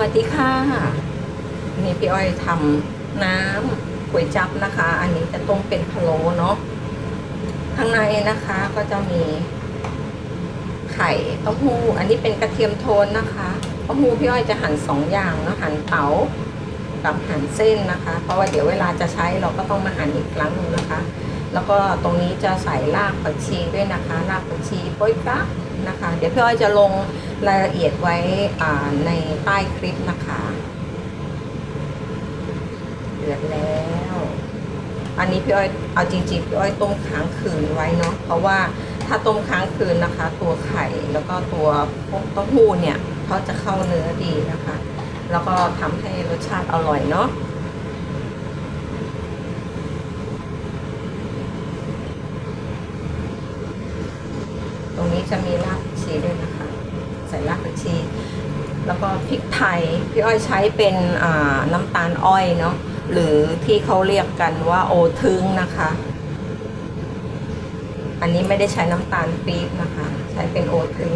วัสดีค่ะ นี่พี่อ้อยทำน้ำก๋วยจับนะคะ อันนี้จะต้มเป็นพะโล้เนาะข้างในนะคะก็จะมี ไข่เต้าหู้ อันนี้เป็นกระเทียมโทนนะคะเต้าหู้พี่อ้อยจะหั่นสองอย่างเนาะหั่นเต๋ากับหั่นเส้นนะคะ เพราะว่าเดี๋ยวเวลาจะใช้เราก็ต้องมาหั่นอีกครั้งหนึงนะคะ แล้วก็ตรงนี้จะใส่รากผักชีด้วยนะคะ รากผักชีโป๊ยกั๊ก นะคะ เดี๋ยวพี่อ้อยจะลงรายละเอียดไว้ในใต้คลิปนะคะ เดือดแล้ว อันนี้พี่อ้อยเอาจริงๆพี่อ้อยต้มค้างคืนไว้เนาะเพราะว่าถ้าต้มค้างคืนนะคะ ตัวไข่แล้วก็ตัวพวกเต้าหู้เนี่ยเขาจะเข้าเนื้อดีนะคะ แล้วก็ทำให้รสชาติอร่อยเนาะ ตรงนี้ จะมีรากผักชีด้วยนะคะ ใส่รากผักชี แล้วก็พริกไทย พี่อ้อยใช้เป็นน้ำตาลอ้อยเนาะ หรือที่เขาเรียกกันว่าโอทึงนะคะ อันนี้ไม่ได้ใช้น้ำตาลปี๊บนะคะ ใช้เป็นโอทึง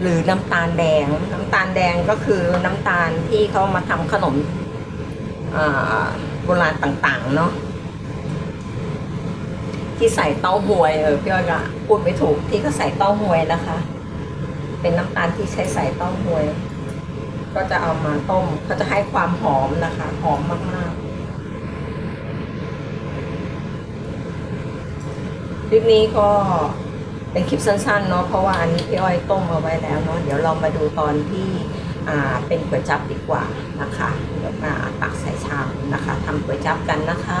หรือน้ำตาลแดง น้ำตาลแดงก็คือน้ำตาลที่เขามาทำขนมโบราณต่างๆเนาะ ที่ใส่เต้าหวยเออพี่อ้อยก็พูดไม่ถูกที่เขาใส่เต้าหวยนะคะ เป็นน้ำตาลที่ใช้ใส่เต้าหวย ก็จะเอามาต้มเขาจะให้ความหอมนะคะ หอมมากๆคลิปนี้ก็เป็นคลิปสั้นๆเนาะเพราะว่าอันนี้พี่อ้อยต้มเอาไว้แล้วเนาะเดี๋ยวเรามาดูตอนที่อ่าเป็นก๋วยจั๊บดีกว่านะคะเดี๋ยวมาตักใส่ชามนะคะทำก๋วยจั๊บกันนะคะ